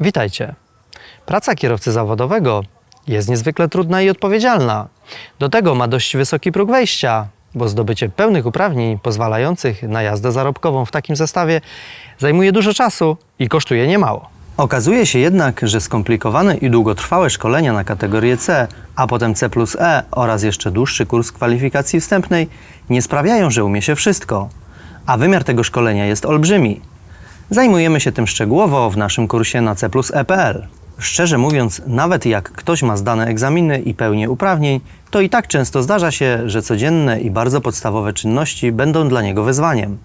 Witajcie. Praca kierowcy zawodowego jest niezwykle trudna i odpowiedzialna. Do tego ma dość wysoki próg wejścia, bo zdobycie pełnych uprawnień pozwalających na jazdę zarobkową w takim zestawie zajmuje dużo czasu i kosztuje niemało. Okazuje się jednak, że skomplikowane i długotrwałe szkolenia na kategorię C, a potem C plus E oraz jeszcze dłuższy kurs kwalifikacji wstępnej nie sprawiają, że umie się wszystko. A wymiar tego szkolenia jest olbrzymi. Zajmujemy się tym szczegółowo w naszym kursie na C EPL. Szczerze mówiąc, nawet jak ktoś ma zdane egzaminy i pełnię uprawnień, to i tak często zdarza się, że codzienne i bardzo podstawowe czynności będą dla niego wyzwaniem,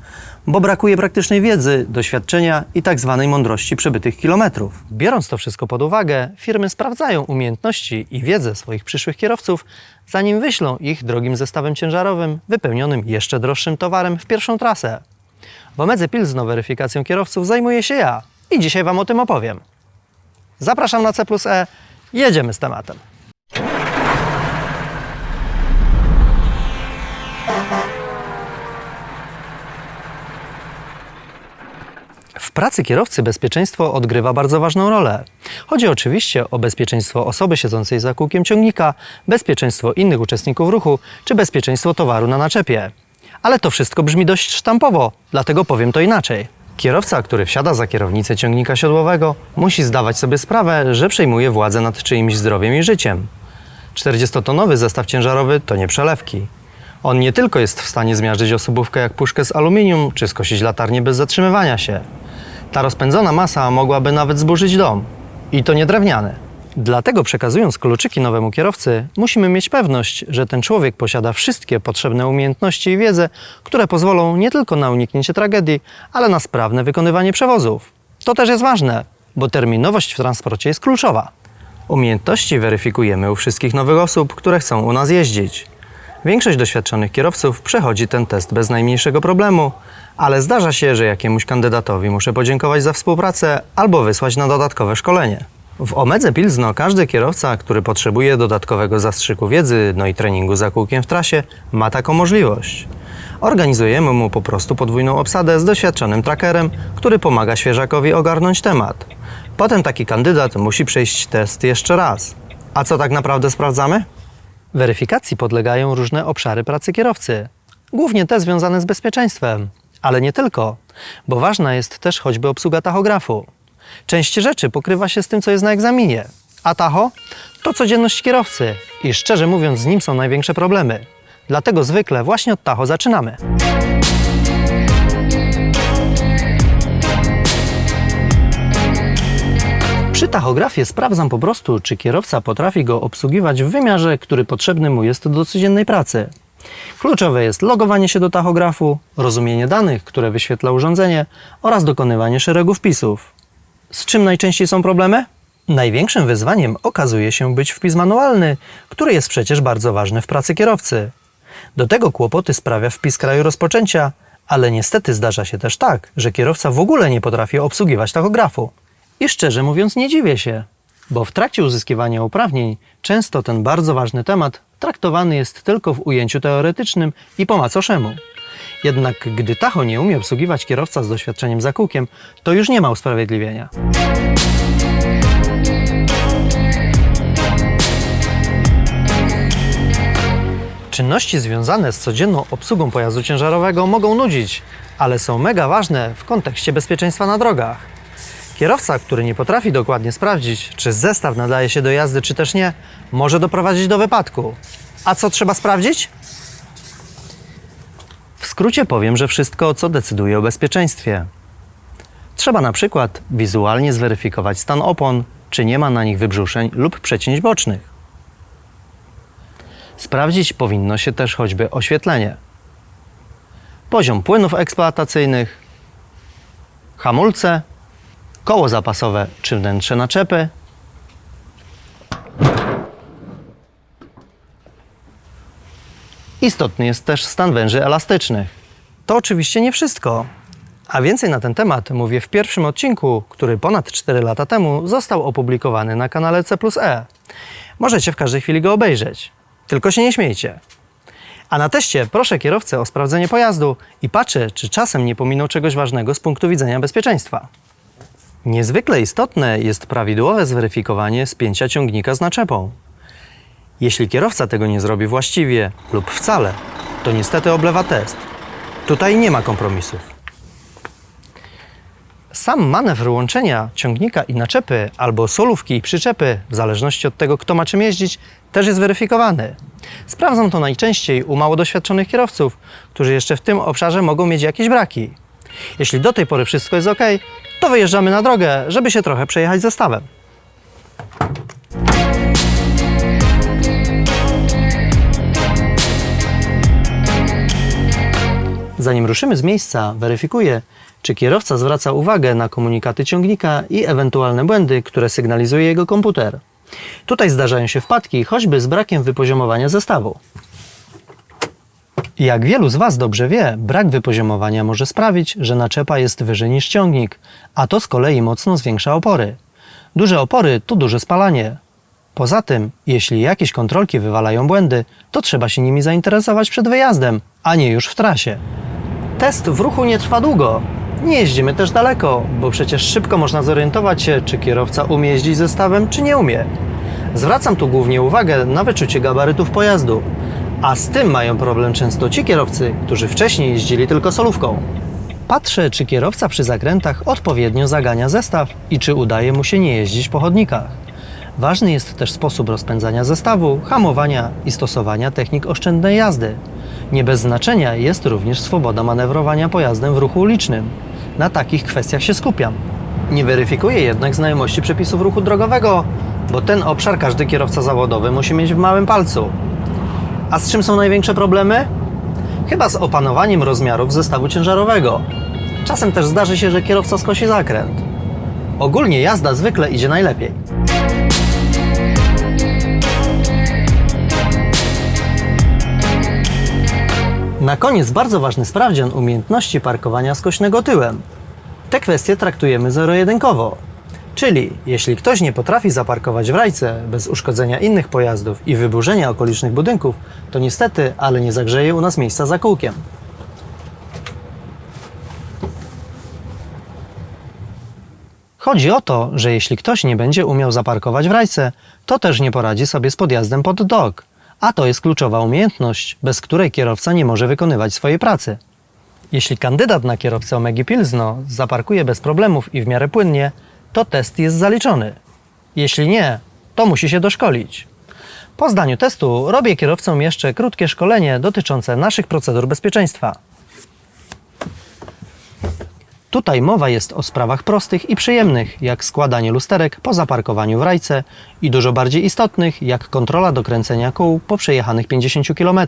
bo brakuje praktycznej wiedzy, doświadczenia i tak zwanej mądrości przebytych kilometrów. Biorąc to wszystko pod uwagę, firmy sprawdzają umiejętności i wiedzę swoich przyszłych kierowców, zanim wyślą ich drogim zestawem ciężarowym wypełnionym jeszcze droższym towarem w pierwszą trasę. W Omedze Pilzno weryfikacją kierowców zajmuję się ja i dzisiaj Wam o tym opowiem. Zapraszam na C plus E, jedziemy z tematem. W pracy kierowcy bezpieczeństwo odgrywa bardzo ważną rolę. Chodzi oczywiście o bezpieczeństwo osoby siedzącej za kółkiem ciągnika, bezpieczeństwo innych uczestników ruchu czy bezpieczeństwo towaru na naczepie. Ale to wszystko brzmi dość sztampowo, dlatego powiem to inaczej. Kierowca, który wsiada za kierownicę ciągnika siodłowego, musi zdawać sobie sprawę, że przejmuje władzę nad czyimś zdrowiem i życiem. 40-tonowy zestaw ciężarowy to nie przelewki. On nie tylko jest w stanie zmiażdżyć osobówkę jak puszkę z aluminium, czy skosić latarnię bez zatrzymywania się. Ta rozpędzona masa mogłaby nawet zburzyć dom. I to nie drewniany. Dlatego przekazując kluczyki nowemu kierowcy, musimy mieć pewność, że ten człowiek posiada wszystkie potrzebne umiejętności i wiedzę, które pozwolą nie tylko na uniknięcie tragedii, ale na sprawne wykonywanie przewozów. To też jest ważne, bo terminowość w transporcie jest kluczowa. Umiejętności weryfikujemy u wszystkich nowych osób, które chcą u nas jeździć. Większość doświadczonych kierowców przechodzi ten test bez najmniejszego problemu, ale zdarza się, że jakiemuś kandydatowi muszę podziękować za współpracę albo wysłać na dodatkowe szkolenie. W Omedze Pilzno każdy kierowca, który potrzebuje dodatkowego zastrzyku wiedzy, no i treningu za kółkiem w trasie, ma taką możliwość. Organizujemy mu po prostu podwójną obsadę z doświadczonym trackerem, który pomaga świeżakowi ogarnąć temat. Potem taki kandydat musi przejść test jeszcze raz. A co tak naprawdę sprawdzamy? Weryfikacji podlegają różne obszary pracy kierowcy, głównie te związane z bezpieczeństwem, ale nie tylko, bo ważna jest też choćby obsługa tachografu. Część rzeczy pokrywa się z tym, co jest na egzaminie, a tacho to codzienność kierowcy i szczerze mówiąc, z nim są największe problemy. Dlatego zwykle właśnie od tacho zaczynamy. Przy tachografie sprawdzam po prostu, czy kierowca potrafi go obsługiwać w wymiarze, który potrzebny mu jest do codziennej pracy. Kluczowe jest logowanie się do tachografu, rozumienie danych, które wyświetla urządzenie oraz dokonywanie szeregu wpisów. Z czym najczęściej są problemy? Największym wyzwaniem okazuje się być wpis manualny, który jest przecież bardzo ważny w pracy kierowcy. Do tego kłopoty sprawia wpis kraju rozpoczęcia, ale niestety zdarza się też tak, że kierowca w ogóle nie potrafi obsługiwać tachografu. I szczerze mówiąc nie dziwię się, bo w trakcie uzyskiwania uprawnień często ten bardzo ważny temat traktowany jest tylko w ujęciu teoretycznym i po macoszemu. Jednak gdy tacho nie umie obsługiwać kierowca z doświadczeniem za kółkiem, to już nie ma usprawiedliwienia. Czynności związane z codzienną obsługą pojazdu ciężarowego mogą nudzić, ale są mega ważne w kontekście bezpieczeństwa na drogach. Kierowca, który nie potrafi dokładnie sprawdzić, czy zestaw nadaje się do jazdy, czy też nie, może doprowadzić do wypadku. A co trzeba sprawdzić? Skrócie powiem, że wszystko, co decyduje o bezpieczeństwie. Trzeba na przykład wizualnie zweryfikować stan opon, czy nie ma na nich wybrzuszeń lub przecięć bocznych. Sprawdzić powinno się też choćby oświetlenie, poziom płynów eksploatacyjnych, hamulce, koło zapasowe czy wnętrze naczepy, Istotny jest też stan węży elastycznych. To oczywiście nie wszystko. A więcej na ten temat mówię w pierwszym odcinku, który ponad 4 lata temu został opublikowany na kanale C E. Możecie w każdej chwili go obejrzeć. Tylko się nie śmiejcie. A na teście proszę kierowcę o sprawdzenie pojazdu i patrzę, czy czasem nie pominął czegoś ważnego z punktu widzenia bezpieczeństwa. Niezwykle istotne jest prawidłowe zweryfikowanie spięcia ciągnika z naczepą. Jeśli kierowca tego nie zrobi właściwie lub wcale, to niestety oblewa test. Tutaj nie ma kompromisów. Sam manewr łączenia ciągnika i naczepy albo solówki i przyczepy, w zależności od tego, kto ma czym jeździć, też jest weryfikowany. Sprawdzam to najczęściej u mało doświadczonych kierowców, którzy jeszcze w tym obszarze mogą mieć jakieś braki. Jeśli do tej pory wszystko jest ok, to wyjeżdżamy na drogę, żeby się trochę przejechać zestawem. Zanim ruszymy z miejsca, weryfikuję, czy kierowca zwraca uwagę na komunikaty ciągnika i ewentualne błędy, które sygnalizuje jego komputer. Tutaj zdarzają się wpadki, choćby z brakiem wypoziomowania zestawu. Jak wielu z Was dobrze wie, brak wypoziomowania może sprawić, że naczepa jest wyżej niż ciągnik, a to z kolei mocno zwiększa opory. Duże opory to duże spalanie. Poza tym, jeśli jakieś kontrolki wywalają błędy, to trzeba się nimi zainteresować przed wyjazdem, a nie już w trasie. Test w ruchu nie trwa długo. Nie jeździmy też daleko, bo przecież szybko można zorientować się, czy kierowca umie jeździć zestawem, czy nie umie. Zwracam tu głównie uwagę na wyczucie gabarytów pojazdu, a z tym mają problem często ci kierowcy, którzy wcześniej jeździli tylko solówką. Patrzę, czy kierowca przy zakrętach odpowiednio zagania zestaw i czy udaje mu się nie jeździć po chodnikach. Ważny jest też sposób rozpędzania zestawu, hamowania i stosowania technik oszczędnej jazdy. Nie bez znaczenia jest również swoboda manewrowania pojazdem w ruchu ulicznym. Na takich kwestiach się skupiam. Nie weryfikuję jednak znajomości przepisów ruchu drogowego, bo ten obszar każdy kierowca zawodowy musi mieć w małym palcu. A z czym są największe problemy? Chyba z opanowaniem rozmiarów zestawu ciężarowego. Czasem też zdarzy się, że kierowca skosi zakręt. Ogólnie jazda zwykle idzie najlepiej. Na koniec bardzo ważny sprawdzian umiejętności parkowania skośnego tyłem. Te kwestie traktujemy zero-jedynkowo. Czyli jeśli ktoś nie potrafi zaparkować w rajce bez uszkodzenia innych pojazdów i wyburzenia okolicznych budynków, to niestety, ale nie zagrzeje u nas miejsca za kółkiem. Chodzi o to, że jeśli ktoś nie będzie umiał zaparkować w rajce, to też nie poradzi sobie z podjazdem pod dog. A to jest kluczowa umiejętność, bez której kierowca nie może wykonywać swojej pracy. Jeśli kandydat na kierowcę Omegi Pilzno zaparkuje bez problemów i w miarę płynnie, to test jest zaliczony. Jeśli nie, to musi się doszkolić. Po zdaniu testu robię kierowcom jeszcze krótkie szkolenie dotyczące naszych procedur bezpieczeństwa. Tutaj mowa jest o sprawach prostych i przyjemnych, jak składanie lusterek po zaparkowaniu w rajce i dużo bardziej istotnych, jak kontrola dokręcenia kół po przejechanych 50 km.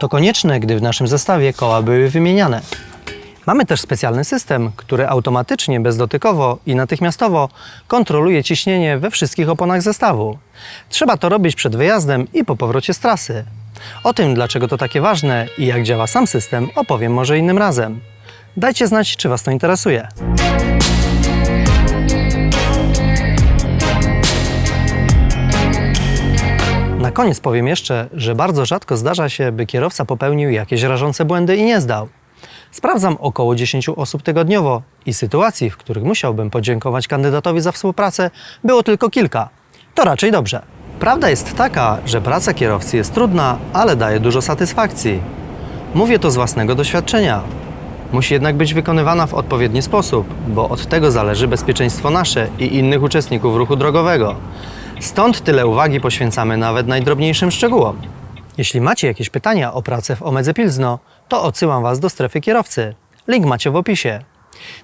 To konieczne, gdy w naszym zestawie koła były wymieniane. Mamy też specjalny system, który automatycznie, bezdotykowo i natychmiastowo kontroluje ciśnienie we wszystkich oponach zestawu. Trzeba to robić przed wyjazdem i po powrocie z trasy. O tym, dlaczego to takie ważne i jak działa sam system, opowiem może innym razem. Dajcie znać, czy Was to interesuje. Na koniec powiem jeszcze, że bardzo rzadko zdarza się, by kierowca popełnił jakieś rażące błędy i nie zdał. Sprawdzam około 10 osób tygodniowo i sytuacji, w których musiałbym podziękować kandydatowi za współpracę, było tylko kilka. To raczej dobrze. Prawda jest taka, że praca kierowcy jest trudna, ale daje dużo satysfakcji. Mówię to z własnego doświadczenia. Musi jednak być wykonywana w odpowiedni sposób, bo od tego zależy bezpieczeństwo nasze i innych uczestników ruchu drogowego. Stąd tyle uwagi poświęcamy nawet najdrobniejszym szczegółom. Jeśli macie jakieś pytania o pracę w Omedze Pilzno, to odsyłam Was do strefy kierowcy. Link macie w opisie.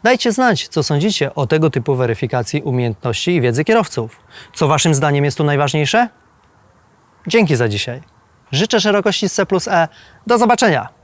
Dajcie znać, co sądzicie o tego typu weryfikacji umiejętności i wiedzy kierowców. Co Waszym zdaniem jest tu najważniejsze? Dzięki za dzisiaj. Życzę szerokości C plus E. Do zobaczenia!